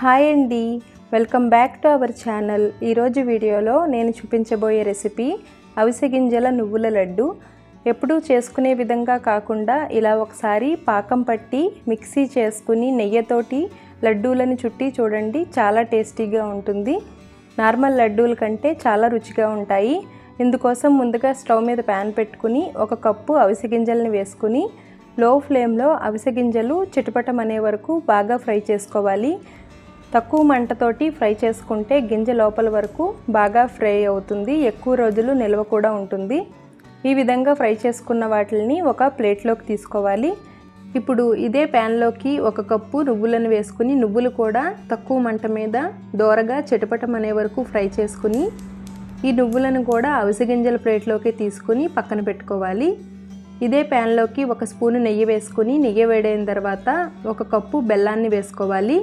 Hi అండి. Welcome back to our channel. ఈరోజు వీడియోలో నేను చూపించబోయే రెసిపీ అవిసె గింజల నువ్వుల లడ్డు. ఎప్పుడూ చేసుకునే విధంగా కాకుండా ఇలా ఒకసారి పాకం పట్టి మిక్సీ చేసుకుని నెయ్యితోటి లడ్డూలను చుట్టి చూడండి చాలా టేస్టీగా ఉంటుంది. నార్మల్ లడ్డూల కంటే చాలా రుచిగా ఉంటాయి. ఇందుకోసం ముందుగా స్టవ్ మీద ప్యాన్ పెట్టుకుని ఒక కప్పు అవిసె గింజల్ని వేసుకుని లో ఫ్లేమ్లో అవిసె గింజలు చిటపటం అనే వరకు బాగా ఫ్రై చేసుకోవాలి. తక్కువ మంటతోటి ఫ్రై చేసుకుంటే గింజ లోపల వరకు బాగా ఫ్రై అవుతుంది. ఎక్కువ రోజులు నిల్వ కూడా ఉంటుంది. ఈ విధంగా ఫ్రై చేసుకున్న వాటిని ఒక ప్లేట్లోకి తీసుకోవాలి. ఇప్పుడు ఇదే ప్యాన్లోకి ఒక కప్పు నువ్వులను వేసుకుని నువ్వులు కూడా తక్కువ మంట మీద దోరగా చిటపటం అనే వరకు ఫ్రై చేసుకుని ఈ నువ్వులను కూడా అవిసె గింజల ప్లేట్లోకి తీసుకుని పక్కన పెట్టుకోవాలి. ఇదే ప్యాన్లోకి ఒక స్పూను నెయ్యి వేసుకుని నెయ్యి వేడైన తర్వాత ఒక కప్పు బెల్లాన్ని వేసుకోవాలి.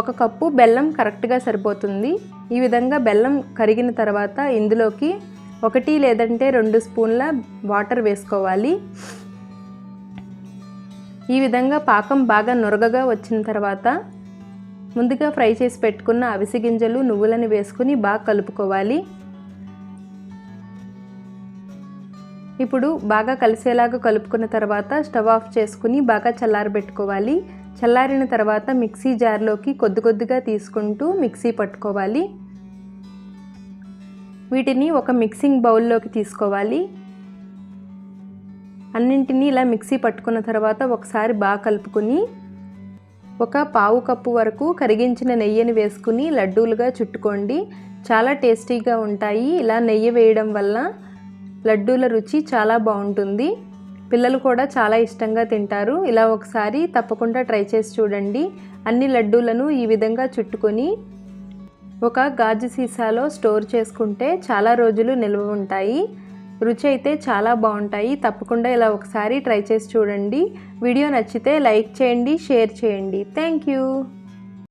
ఒక కప్పు బెల్లం కరెక్ట్గా సరిపోతుంది. ఈ విధంగా బెల్లం కరిగిన తర్వాత ఇందులోకి ఒకటి లేదంటే రెండు స్పూన్ల వాటర్ వేసుకోవాలి. ఈ విధంగా పాకం బాగా నురగగా వచ్చిన తర్వాత ముందుగా ఫ్రై చేసి పెట్టుకున్న అవిసె గింజలు నువ్వులను వేసుకుని బాగా కలుపుకోవాలి. ఇప్పుడు బాగా కలిసేలాగా కలుపుకున్న తర్వాత స్టవ్ ఆఫ్ చేసుకుని బాగా చల్లారబెట్టుకోవాలి. చల్లారిన తర్వాత మిక్సీ జార్లోకి కొద్ది కొద్దిగా తీసుకుంటూ మిక్సీ పట్టుకోవాలి. వీటిని ఒక మిక్సింగ్ బౌల్లోకి తీసుకోవాలి. అన్నింటినీ ఇలా మిక్సీ పట్టుకున్న తర్వాత ఒకసారి బాగా కలుపుకొని ఒక పావు కప్పు వరకు కరిగించిన నెయ్యిని వేసుకుని లడ్డూలుగా చుట్టుకోండి. చాలా టేస్టీగా ఉంటాయి. ఇలా నెయ్యి వేయడం వల్ల లడ్డూల రుచి చాలా బాగుంటుంది. పిల్లలు కూడా చాలా ఇష్టంగా తింటారు. ఇలా ఒకసారి తప్పకుండా ట్రై చేసి చూడండి. అన్ని లడ్డూలను ఈ విధంగా చుట్టుకొని ఒక గాజు సీసాలో స్టోర్ చేసుకుంటే చాలా రోజులు నిల్వ ఉంటాయి. రుచి అయితే చాలా బాగుంటాయి. తప్పకుండా ఇలా ఒకసారి ట్రై చేసి చూడండి. వీడియో నచ్చితే లైక్ చేయండి షేర్ చేయండి. Thank you.